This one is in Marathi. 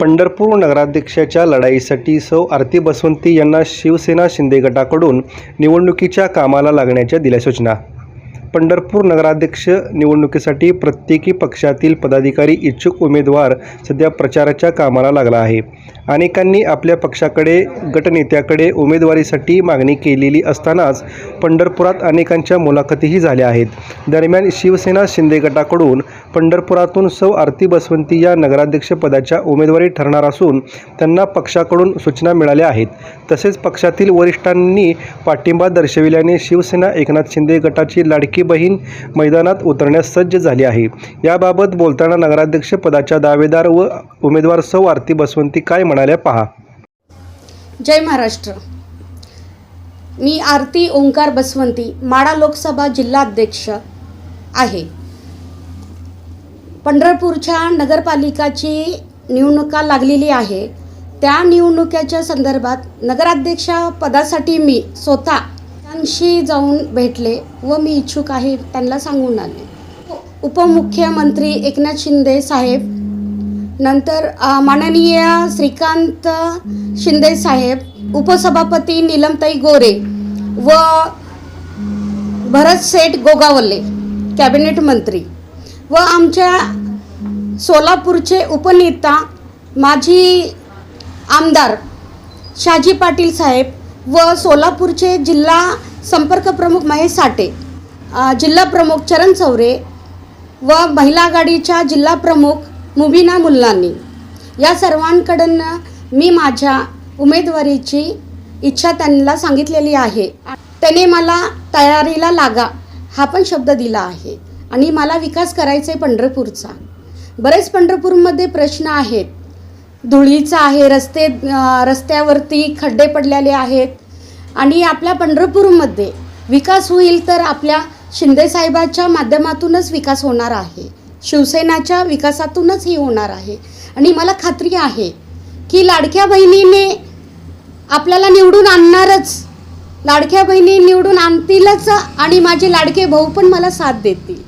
पंढरपूर नगराध्यक्षाच्या लढाईसाठी सौ आरती बसवंती यांना शिवसेना शिंदे गटाकडून निवडणुकीच्या कामाला लागण्याच्या दिल्या सूचना. पंढरपूर नगराध्यक्ष निवडणुकीसाठी प्रत्येकी पक्षातील पदाधिकारी इच्छुक उमेदवार सध्या प्रचाराच्या कामाला लागला आहे. अनेकांनी आपल्या पक्षाकडे गटनेत्याकडे उमेदवारीसाठी मागणी केलेली असतानाच पंढरपुरात अनेकांच्या मुलाखतीही झाल्या आहेत. दरम्यान शिवसेना शिंदे गटाकडून पंढरपुरातून सौ आरती बसवंती या नगराध्यक्षपदाच्या उमेदवारी ठरणार असून त्यांना पक्षाकडून सूचना मिळाल्या आहेत. तसेच पक्षातील वरिष्ठांनी पाठिंबा दर्शविल्याने शिवसेना एकनाथ शिंदे गटाची लाडकी बहीण मैदानात उतरण्यास सज्ज झाली आहे. याबाबत बोलताना नगराध्यक्ष पदाच्या दावेदार व उमेदवार सौ आरती बसवंती काय म्हणाल्या पहा. जय महाराष्ट्र. मी आरती ओंकार बसवंती माडा लोकसभा जिल्हाध्यक्ष आहे. पंढरपूरच्या नगरपालिकाची निवडणुका लागलेली आहे. त्या निवडणुकीच्या संदर्भात नगराध्यक्षा पदासाठी मी स्वतः त्यांशी जाऊन भेटले व मी इच्छुक आहे त्यांना सांगून आले. उपमुख्यमंत्री एकनाथ शिंदे साहेब नंतर माननीय श्रीकांत शिंदे साहेब उपसभापती नीलमताई गोरे व भरत सेठ गोगावले कॅबिनेट मंत्री व आमच्या सोलापूरचे उपनेता माजी आमदार शाजी पाटील साहेब व सोलापूरचे जिल्हा संपर्क प्रमुख महेश साठे जिल्हा प्रमुख चरण चौरे व महिला आघाडीच्या जिल्हा प्रमुख मुबिना मुल्लानी. या सर्वांकडनं मी माझ्या उमेदवारीची इच्छा त्यांना सांगितलेली आहे. त्याने मला तयारीला लागा हा पण शब्द दिला आहे. आणि मला विकास करायचा आहे पंढरपूरचा. बरेच पंढरपूरमध्ये प्रश्न आहेत. धुळीचा आहे रस्ते रस्त्यावरती खड्डे पडलेले आहेत. आणि आपल्या पंढरपूरमध्ये विकास होईल तर आपल्या शिंदेसाहेबाच्या माध्यमातूनच विकास होणार आहे. शिवसेनाच्या विकासातूनच ही होणार आहे. आणि मला खात्री आहे की लाडक्या बहिणीने आपल्याला निवडून आणणारच लाडक्या बहिणी निवडून आणतीलच आणि माझे लाडके भाऊ पण मला साथ देतील.